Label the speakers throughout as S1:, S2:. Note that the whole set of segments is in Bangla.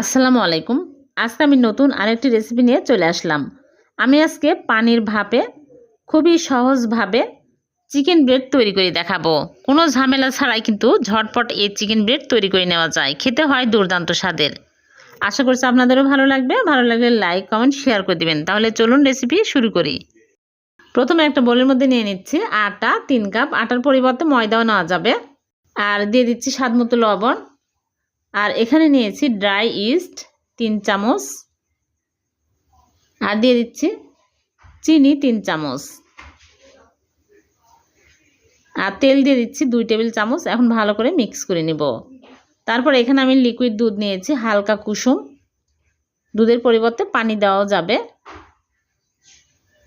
S1: আসসালামু আলাইকুম। আজকে আমি নতুন আরেকটি রেসিপি নিয়ে চলে আসলাম। আমি আজকে পানির ভাপে খুবই সহজভাবে চিকেন ব্রেড তৈরি করে দেখাবো। কোনো ঝামেলা ছাড়াই কিন্তু ঝটপট এই চিকেন ব্রেড তৈরি করে নেওয়া যায়। খেতে হয় দুর্দান্ত স্বাদের। আশা করছি আপনাদেরও ভালো লাগবে। ভালো লাগলে লাইক কমেন্ট শেয়ার করে দিবেন। তাহলে চলুন রেসিপি শুরু করি। প্রথমে একটা বোলের মধ্যে নিয়ে নিচ্ছি আটা, তিন কাপ আটার পরিবর্তে ময়দাও নেওয়া যাবে। আর দিয়ে দিচ্ছি স্বাদ মতো লবণ। আর এখানে নিয়েছি ড্রাই ইস্ট তিন চামচ। আর দিয়ে দিচ্ছি চিনি, তিন চামচ। আর তেল দিয়ে দিচ্ছি দুই টেবিল চামচ। এখন ভালো করে মিক্স করে নিব। তারপর এখানে আমি লিকুইড দুধ নিয়েছি, হালকা কুসুম। দুধের পরিবর্তে পানি দেওয়াও যাবে।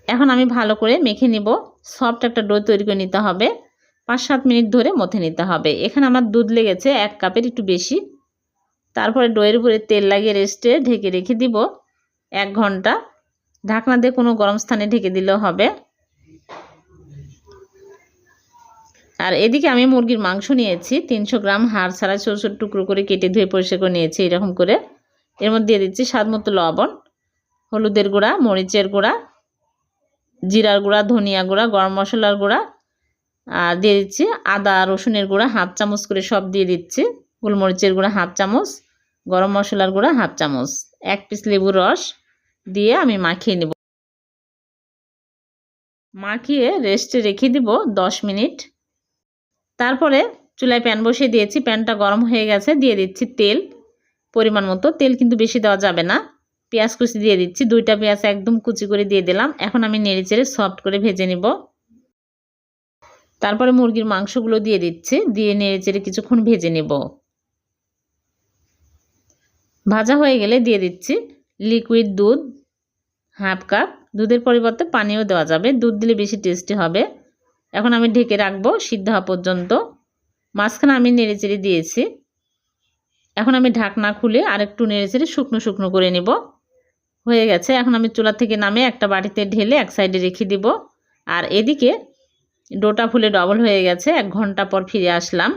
S1: এখন আমি ভালো করে মেখে নিব। সফট একটা ডো তৈরি করে নিতে হবে। পাঁচ সাত মিনিট ধরে মথে নিতে হবে। এখানে আমার দুধ লেগেছে এক কাপের, একটু বেশি। তারপরে ডোয়ের উপরে তেল লাগিয়ে রেস্টে ঢেকে রেখে দিব এক ঘণ্টা। ঢাকনা দিয়ে কোনো গরম স্থানে ঢেকে দিলেও হবে। আর এদিকে আমি মুরগির মাংস নিয়েছি, তিনশো গ্রাম হাড় ছাড়া ছোটো টুকরো করে কেটে ধুয়ে পরিষ্কার করে নিয়েছি এরকম করে। এর মধ্যে দিয়ে দিচ্ছি স্বাদ মতো লবণ, হলুদের গুঁড়া, মরিচের গুঁড়া, জিরার গুঁড়া, ধনিয়া গুঁড়া, গরম মশলার গুঁড়া, আর দিয়ে দিচ্ছি আদা রসুনের গুঁড়া হাফ চামচ করে সব দিয়ে দিচ্ছি। গোলমরিচের গুঁড়া হাফ চামচ। গরম মশলার গুঁড়া হাফ চামচ, এক পিস লেবুর রস দিয়ে আমি মাখিয়ে নেব। মাখিয়ে রেস্টে রেখে দিব দশ মিনিট। তারপরে চুলায় প্যান বসিয়ে দিয়েছি, প্যানটা গরম হয়ে গেছে, দিয়ে দিচ্ছি তেল। পরিমাণ মতো, তেল কিন্তু বেশি দেওয়া যাবে না। পেঁয়াজ কুচি দিয়ে দিচ্ছি, দুইটা পেঁয়াজ একদম কুচি করে দিয়ে দিলাম। এখন আমি নেড়ে চেড়ে সফট করে ভেজে নিব। তারপরে মুরগির মাংসগুলো দিয়ে দিচ্ছি, দিয়ে নেড়ে চেড়ে কিছুক্ষণ ভেজে নেব। ভাজা হয়ে গেলে দিয়ে দিচ্ছি লিকুইড দুধ হাফ কাপ দুধের পরিবর্তে পানিও দেওয়া যাবে। দুধ দিলে বেশি টেস্টি হবে। এখন আমি ঢেকে রাখব সিদ্ধ হওয়া পর্যন্ত। মাঝখানে আমি নেড়েচেড়ে দিয়েছি। এখন আমি ঢাকনা খুলে আরেকটু নেড়েচেড়ে শুকনো শুকনো করে নেব। হয়ে গেছে। এখন আমি চুলা থেকে নামে একটা বাটিতে ঢেলে এক সাইডে রেখে দিব। আর এদিকে ডোটা ফুলে ডবল হয়ে গেছে। এক ঘণ্টা পর ফিরে আসলাম।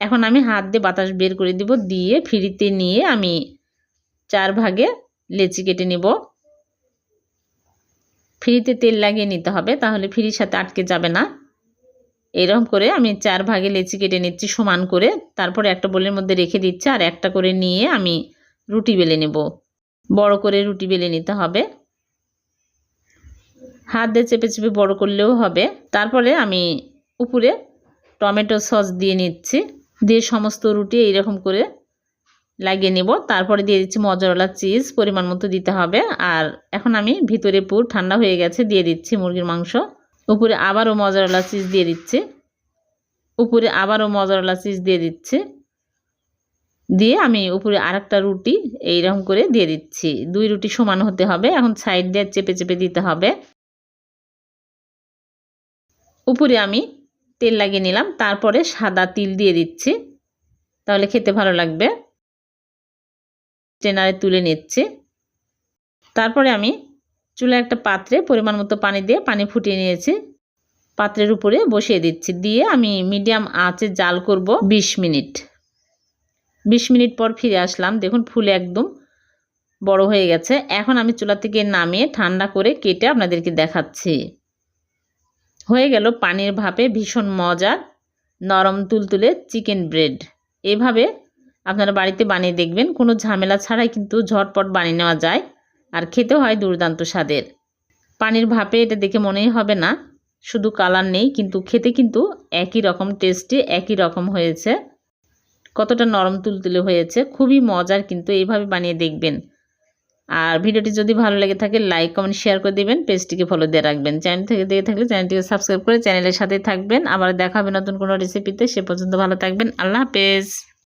S1: এখন আমি হাত দিয়ে বাতাস বের করে দিব। দিয়ে ফিরিতে নিয়ে আমি চার ভাগে লেচি কেটে নিব। ফ্রিতে তেল লাগিয়ে নিতে হবে, তাহলে ফ্রির সাথে আটকে যাবে না। এরকম করে আমি চার ভাগে লেচি কেটে নিচ্ছি সমান করে, তারপরে একটা বোলের মধ্যে রেখে দিচ্ছি আর একটা করে নিয়ে আমি রুটি বেলে নেব। বড় করে রুটি বেলে নিতে হবে। হাত দিয়ে চেপে চেপে বড় করলেও হবে। তারপরে আমি উপরে টমেটো সস দিয়ে নিচ্ছি। দিয়ে সমস্ত রুটি এইরকম করে লাগিয়ে নেব। তারপরে দিয়ে দিচ্ছি মজরলা চিজ পরিমাণ মতো দিতে হবে। আর এখন আমি ভিতরে পুর ঠান্ডা হয়ে গেছে, দিয়ে দিচ্ছি মুরগির মাংস। উপরে আবারও মজরলা চিজ দিয়ে দিচ্ছি। উপরে আবারও মজরলা চিজ দিয়ে দিচ্ছি। দিয়ে আমি উপরে আরেকটা রুটি এইরকম করে দিয়ে দিচ্ছি। দুই রুটি সমান হতে হবে। এখন সাইড দিয়ে চেপে চেপে দিতে হবে। উপরে আমি তেল লাগিয়ে নিলাম। তারপরে সাদা তিল দিয়ে দিচ্ছি। তাহলে খেতে ভালো লাগবে। ট্রেনারে তুলে নিচ্ছি। তারপরে আমি চুলা একটা পাত্রে পরিমাণ মতো পানি দিয়ে পানি ফুটিয়ে নিয়েছি। পাত্রের উপরে বসিয়ে দিচ্ছি। দিয়ে আমি মিডিয়াম আঁচে জাল করব ২০ মিনিট। ২০ মিনিট পর ফিরে আসলাম। দেখুন, ফুল একদম বড় হয়ে গেছে। এখন আমি চুলা থেকে নামিয়ে ঠান্ডা করে কেটে আপনাদেরকে দেখাচ্ছি। হয়ে গেল পানির ভাপে ভীষণ মজার নরম তুলতুলে চিকেন ব্রেড। এভাবে আপনারা বাড়িতে বানিয়ে দেখবেন, কোনো ঝামেলা ছাড়াই কিন্তু ঝটপট বানিয়ে নেওয়া যায় আর খেতেও হয় দুর্দান্ত স্বাদের। পানির ভাপে এটা দেখে মনেই হবে না, শুধু কালার নেই, কিন্তু খেতে কিন্তু একই রকম টেস্টে একই রকম হয়েছে। কতটা নরম তুলতুলে হয়েছে, খুবই মজার কিন্তু এইভাবে বানিয়ে দেখবেন। আর ভিডিওটি যদি ভালো লেগে থাকে লাইক কমেন্ট শেয়ার করে দেবেন, পেজটিকে ফলো দিয়ে রাখবেন। চ্যানেল থেকে দেখে থাকলে চ্যানেলটিকে সাবস্ক্রাইব করে চ্যানেলের সাথে থাকবেন। আবার দেখা হবে নতুন কোনো রেসিপিতে সে পর্যন্ত ভালো থাকবেন। আল্লাহ হাফেজ।